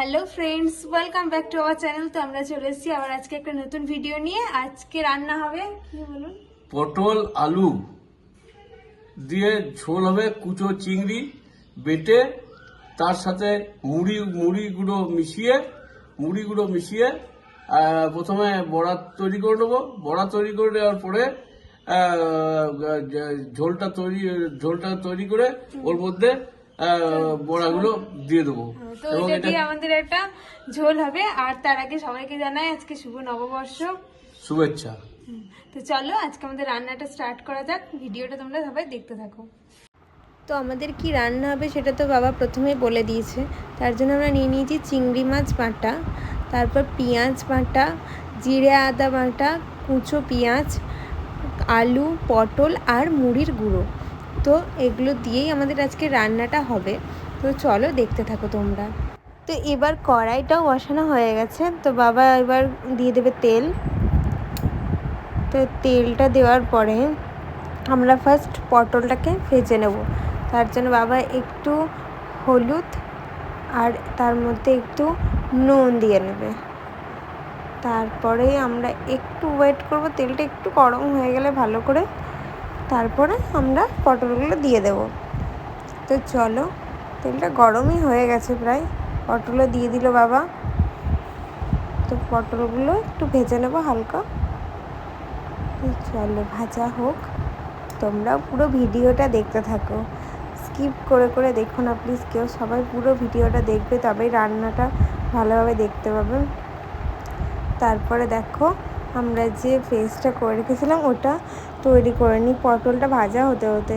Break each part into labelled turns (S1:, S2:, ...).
S1: Hello friends welcome back to our channel তো আমরা চলে এসেছি আবার আজকে একটা নতুন ভিডিও নিয়ে। আজকে রান্না হবে, কি বলুন?
S2: পটল, আলু, দিয়ে ঝোল হবে কুচো চিংড়ি, বেটে তার সাথে মুড়ি মুড়ি গুঁড়ো মিশিয়ে, মুড়ি গুঁড়ো মিশিয়ে প্রথমে বড়া তৈরি করে নেব। বড়া তৈরি করে নেওয়ার পরে ঝোলটা তৈরি ঝোলটা তৈরি করে ওর মধ্যে বড়াগুলো দিয়ে দেবো।
S1: তো এটা দিয়ে আমাদের একটা ঝোল হবে। আর তার আগে সবাইকে জানাই আজকে শুভ নববর্ষ।
S2: শুভেচ্ছা।
S1: তো চলো আজকে আমাদের রান্নাটা স্টার্ট করা যাক। ভিডিওটা তোমরা সবাই দেখতে থাকো। তো আমাদের কি রান্না হবে সেটা তো বাবা প্রথমেই বলে দিয়েছে। তার জন্য আমরা নিয়ে নিয়েছি চিংড়ি মাছ বাটা তারপর পেঁয়াজ বাটা জিরে আদা বাটা কুচো পেঁয়াজ আলু পটল আর মুড়ির গুঁড়ো। তো এগুলো দিয়েই আমাদের আজকে রান্নাটা হবে। তো চলো দেখতে থাকো তোমরা। তো এবার কড়াইটাও বসানো হয়ে গেছে। তো বাবা এবার দিয়ে দেবে তেল। তো তেলটা দেওয়ার পরে আমরা ফার্স্ট পটলটাকে ভেজে নেব। তার জন্য বাবা একটু হলুদ আর তার মধ্যে একটু নুন দিয়ে নেবে। তারপরে আমরা একটু ওয়েট করব। তেলটা একটু গরম হয়ে গেলে ভালো করে তারপরে আমরা পটলগুলো দিয়ে দেব। তো চলো, তেলটা গরমই হয়ে গেছে প্রায়। পটলও দিয়ে দিল বাবা। তো পটলগুলো একটু ভেজে নেব হালকা। চলো, ভাজা হোক। তোমরা পুরো ভিডিওটা দেখতে থাকো। স্কিপ করে করে দেখো না প্লিজ। কেউ সবাই পুরো ভিডিওটা দেখবে, তবেই রান্নাটা ভালোভাবে দেখতে পাবে। তারপরে দেখো আমরা যে ফেসটা করে রেখেছিলাম, ওটা তৈরি করে নিই পটলটা ভাজা হতে হতে।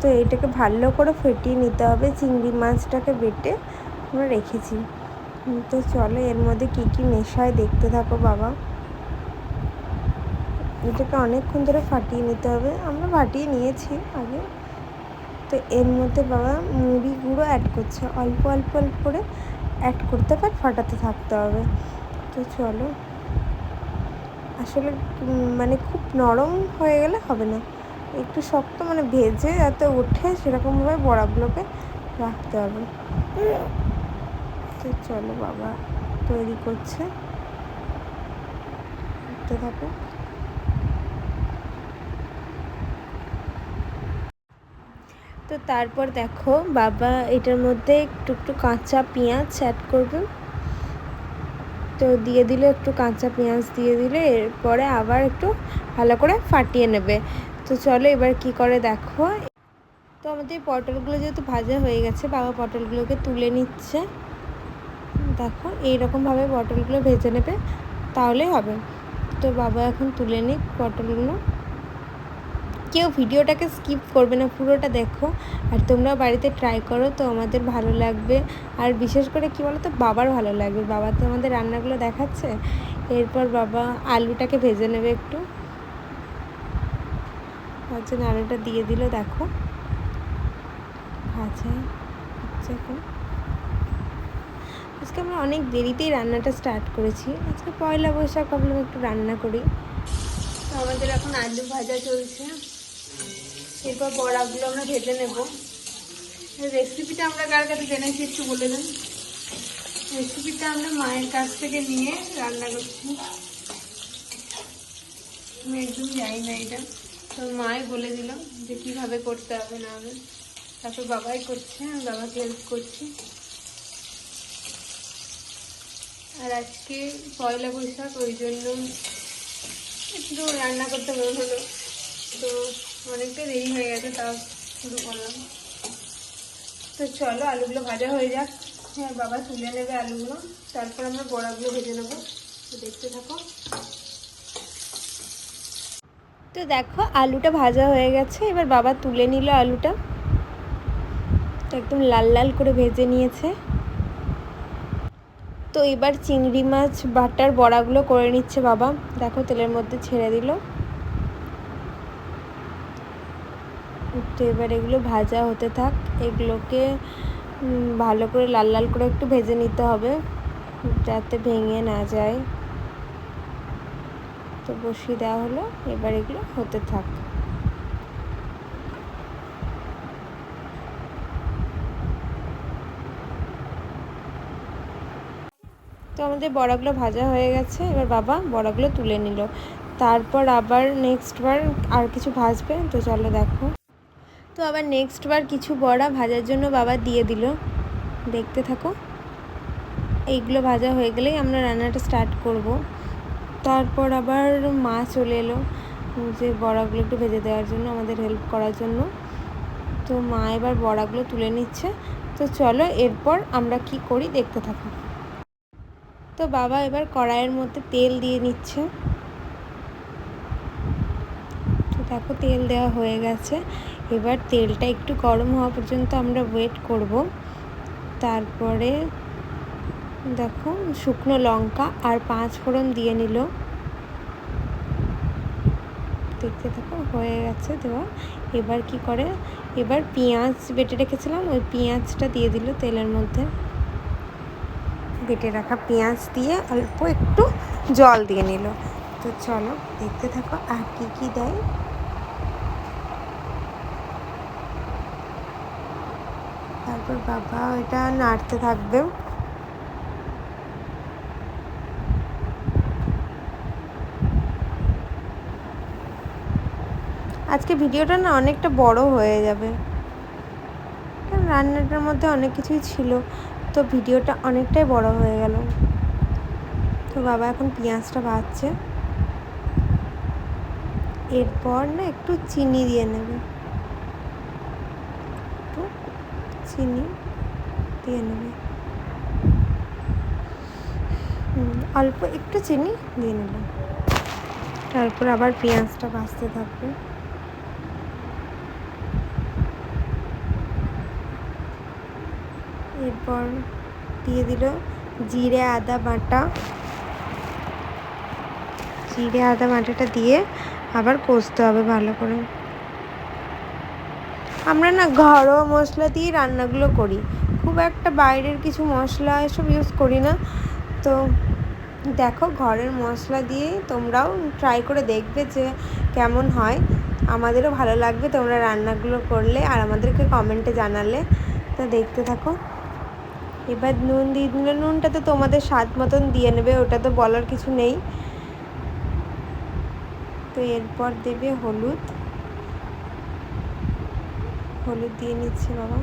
S1: তো এটাকে ভালো করে ফেটিয়ে নিতে হবে। চিংড়ি মাছটাকে বেটে আমরা রেখেছি। তো চলো এর মধ্যে কী কী মেশায় দেখতে থাকো বাবা। এটাকে অনেকক্ষণ ধরে ফাটিয়ে নিতে হবে। আমরা ফাটিয়ে নিয়েছি আগে। তো এর মধ্যে বাবা মুড়ি গুঁড়ো অ্যাড করছে। অল্প অল্প অল্প করে অ্যাড করতে পার ফাটাতে থাকতে হবে। তো চলো আসলে মানে খুব নরম হয়ে গেলে হবে না। একটু শক্ত মানে ভেজে যাতে ওঠে সেরকমভাবে বড়াগুলোকে রাখতে হবে। তো চলো বাবা, তৈরি করছে। থাকো তো তারপর দেখো, বাবা এটার মধ্যে একটু একটু কাঁচা পেঁয়াজ অ্যাড করবে। তো দিয়ে দিলে একটু কাঁচা পেঁয়াজ দিয়ে দিলে, এরপরে আবার একটু ভালো করে ফাটিয়ে নেবে। তো চলো এবার কি করে দেখো। তো আমাদের পটলগুলো যেহেতু ভাজা হয়ে গেছে, বাবা পটলগুলোকে তুলে নিচ্ছে। দেখো, এইরকমভাবে পটলগুলো ভেজে নেবে, তাহলেই হবে। তো বাবা এখন তুলে নিক পটলগুলো। কেউ ভিডিওটাকে স্কিপ করবে না, পুরোটা দেখো। আর তোমরা বাড়িতে ট্রাই করো, তো আমাদের ভালো লাগবে। আর বিশেষ করে কি বলো তো বাবার ভালো লাগবে। বাবা তো আমাদের রান্নাগুলো দেখাচ্ছে। এরপর বাবা আলুটাকে ভেজে নেবে একটু। জন্য আলুটা দিয়ে দিল, দেখো। হচ্ছে এখন আজকে আমরা অনেক দেরিতেই রান্নাটা স্টার্ট করেছি। আজকে পয়লা বৈশাখ, ভাবলাম একটু রান্না করি। তো আমাদের এখন আলু ভাজা চলছে। এরপর বড়াগুলো আমরা ভেজে নেব। রেসিপিটা আমরা কার কাছে জেনেছি একটু বলে দেন। রেসিপিটা আমরা মায়ের কাছ থেকে নিয়ে রান্না করছি। আমি একদম যাই না এটা। তো মাই বলে দিল যে কীভাবে করতে হবে না হবে। তারপর বাবাই করছে, আমি বাবাকে হেল্প করছি। আর আজকে পয়লা বৈশাখ, ওই জন্য একটু রান্না করতে মনে হলো। তো অনেকটা দেরি হয়ে গেছে, তাও শুরু করলাম। তো চলো, আলুগুলো ভাজা হয়ে যাক। হ্যাঁ বাবা তুলে নেবে আলুগুলো। তারপর আমরা বড়াগুলো ভেজে নেব। দেখতে থাকো। তো দেখো, আলুটা ভাজা হয়ে গেছে। এবার বাবা তুলে নিল আলুটা। একদম লাল লাল করে ভেজে নিয়েছে। তো এবার চিংড়ি মাছ, বাটার, বড়াগুলো করে নিচ্ছে বাবা। দেখো, তেলের মধ্যে ছেড়ে দিল। তো এবার এগুলো ভাজা হতে থাক। এগুলোকে ভালো করে লাল লাল করে একটু ভেজে নিতে হবে, যাতে ভেঙে না যায়। তো বসিয়ে দেওয়া হলো, এবার এগুলো হতে থাক। তো আমাদের বড়াগুলো ভাজা হয়ে গেছে, এবার বাবা বড়াগুলো তুলে নিল। তারপর আবার নেক্সট বার আর কিছু ভাজবে, তো চলো দেখো। তো আবার নেক্সট বার কিছু বড়া ভাজার জন্য বাবা দিয়ে দিল। দেখতে থাকো। এইগুলো ভাজা হয়ে গেলেই আমরা রান্নাটা স্টার্ট করব। তারপর আবার মা চলে এলো যে বড়াগুলো একটু ভেজে দেওয়ার জন্য, আমাদের হেল্প করার জন্য। তো মা এবার বড়াগুলো তুলে নিচ্ছে। তো চলো এরপর আমরা কি করি দেখতে থাকো। তো বাবা এবার কড়াইয়ের মধ্যে তেল দিয়ে নিচ্ছে তো দেখো তেল দেওয়া হয়ে গেছে। এবার তেলটা একটু গরম হওয়া পর্যন্ত আমরা ওয়েট করব। তারপরে দেখো শুকনো লঙ্কা আর পাঁচ ফোড়ন দিয়ে নিল। দেখতে থাকো, হয়ে গেছে দেওয়া। এবার কি করে? এবার পেঁয়াজ বেটে রেখেছিলাম, ওই পেঁয়াজটা দিয়ে দিল তেলের মধ্যে। বেটে রাখা পেঁয়াজ দিয়ে অল্প একটু জল দিয়ে নিল। তো চলো দেখতে থাকো আর কি কী দেয়। তারপর বাবা এটা নাড়তে থাকবে। আজকে ভিডিওটা না অনেকটা বড় হয়ে যাবে। রান্নাটার মধ্যে অনেক কিছুই ছিল, তো ভিডিওটা অনেকটাই বড় হয়ে গেল। তো বাবা এখন পেঁয়াজটা ভাজছে। এরপর না একটু চিনি দিয়ে নেবে একটু চিনি দিয়ে নেবে। অল্প একটু চিনি দিয়ে নিলাম। তারপর আবার পেঁয়াজটা ভাজতে থাকবে। এরপর দিয়ে দিল জিরে, আদা বাটা। জিরে, আদা বাটাটা দিয়ে আবার কষতে হবে ভালো করে। আমরা না ঘরোয়া মশলা দিয়ে রান্নাগুলো করি। খুব একটা বাইরের কিছু মশলা এসব ইউজ করি না। তো দেখো ঘরের মশলা দিয়ে তোমরাও ট্রাই করে দেখবে যে কেমন হয়। আমাদেরও ভালো লাগবে তোমরা রান্নাগুলো করলে আর আমাদেরকে কমেন্টে জানালে। তো দেখতে থাকো। এবার নুন দিয়ে দিলে নুনটা তো তোমাদের স্বাদ মতন দিয়ে নেবে, ওটা তো বলার কিছু নেই। তো এরপর দেবে হলুদ। হলুদ দিয়ে নিচ্ছে বাবা।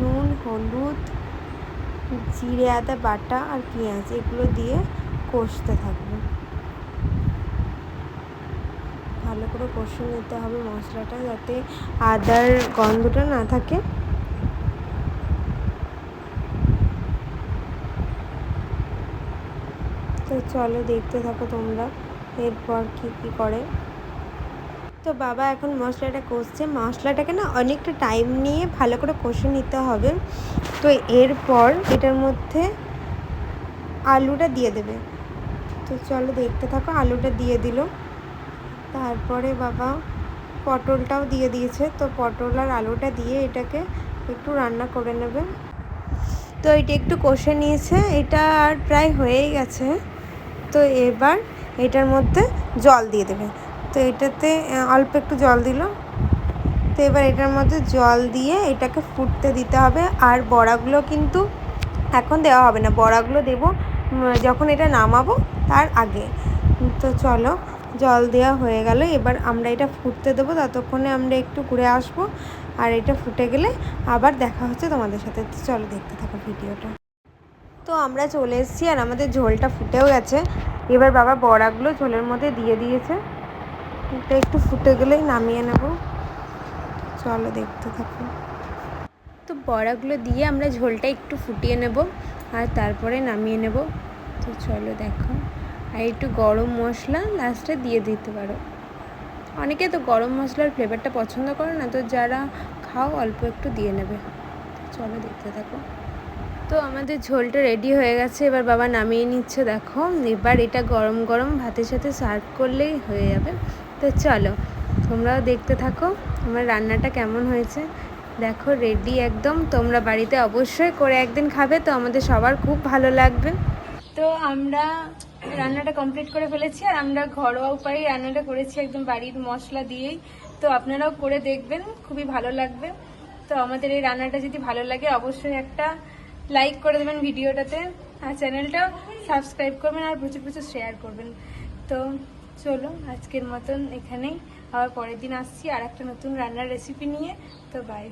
S1: নুন, হলুদ, জিরে, আদা, বাটা আর পেঁয়াজ এগুলো দিয়ে কষতে থাকবে। ভালো করে কষে নিতে হবে মশলাটা যাতে আদার গন্ধটা না থাকে। তো চলো দেখতে থাকো তোমরা, এরপর কি কি করে। তো বাবা এখন মশলাটা কষছে। মশলাটাকে না অনেকটা টাইম নিয়ে ভালো করে কষে নিতে হবে। তো এরপর এটার মধ্যে আলুটা দিয়ে দেবে। তো চলো দেখতে থাকো, আলুটা দিয়ে দিল। তারপরে বাবা পটলটাও দিয়ে দিয়েছে। তো পটল আর আলুটা দিয়ে এটাকে একটু রান্না করে নেবে। তো এটা একটু কষে নিয়েছে। এটা আর প্রায় হয়েই গেছে। তো এবার এটার মধ্যে জল দিয়ে দেবে। তো এটাতে অল্প একটু জল দিল। তো এবার এটার মধ্যে জল দিয়ে এটাকে ফুটতে দিতে হবে। আর বড়াগুলো কিন্তু এখন দেওয়া হবে না। বড়াগুলো দেবো যখন এটা নামাবো তার আগে। তো চলো, জল দেওয়া হয়ে গেল। এবার আমরা এটা ফুটতে দেবো। ততক্ষণে আমরা একটু ঘুরে আসব। আর এটা ফুটে গেলে আবার দেখা হচ্ছে তোমাদের সাথে। চলো দেখতে থাকো ভিডিওটা। তো আমরা চলে এসেছি আর আমাদের ঝোলটা ফুটেও গেছে। এবার বাবা বড়াগুলো ঝোলের মধ্যে দিয়ে দিয়েছে। এটা একটু ফুটে গেলেই নামিয়ে নেব। চলো দেখতে থাকো। তো বড়াগুলো দিয়ে আমরা ঝোলটা একটু ফুটিয়ে নেব আর তারপরে নামিয়ে নেব। তো চলো দেখো। আর একটু গরম মশলা লাস্টে দিয়ে দিতে পারো। অনেকে তো গরম মশলার ফ্লেভারটা পছন্দ করে না, তো যারা খাও অল্প একটু দিয়ে নেবে। চলো দেখতে থাকো। তো আমাদের ঝোলটা রেডি হয়ে গেছে, এবার বাবা নামিয়ে নিচ্ছে। দেখো, এবার এটা গরম গরম ভাতের সাথে সার্ভ করলেই হয়ে যাবে। তো চলো, তোমরাও দেখতে থাকো আমার রান্নাটা কেমন হয়েছে। দেখো রেডি একদম। তোমরা বাড়িতে অবশ্যই করে একদিন খাবে, তো আমাদের সবার খুব ভালো লাগবে। তো আমরা রান্নাটা কমপ্লিট করে ফেলেছি আর আমরা ঘরোয়া উপায়ে রান্নাটা করেছি একদম বাড়ির মশলা দিয়েই। তো আপনারাও করে দেখবেন, খুবই ভালো লাগবে।
S3: তো আমাদের এই রান্নাটা যদি ভালো লাগে, অবশ্যই একটা লাইক করে দেবেন ভিডিওটাতে। আর চ্যানেলটাও সাবস্ক্রাইব করবেন আর প্রচুর প্রচুর শেয়ার করবেন। তো চলো, আজকের মতন এখানেই। আবার পরের দিন আসছি আর একটা নতুন রান্নার রেসিপি নিয়ে। তো বাই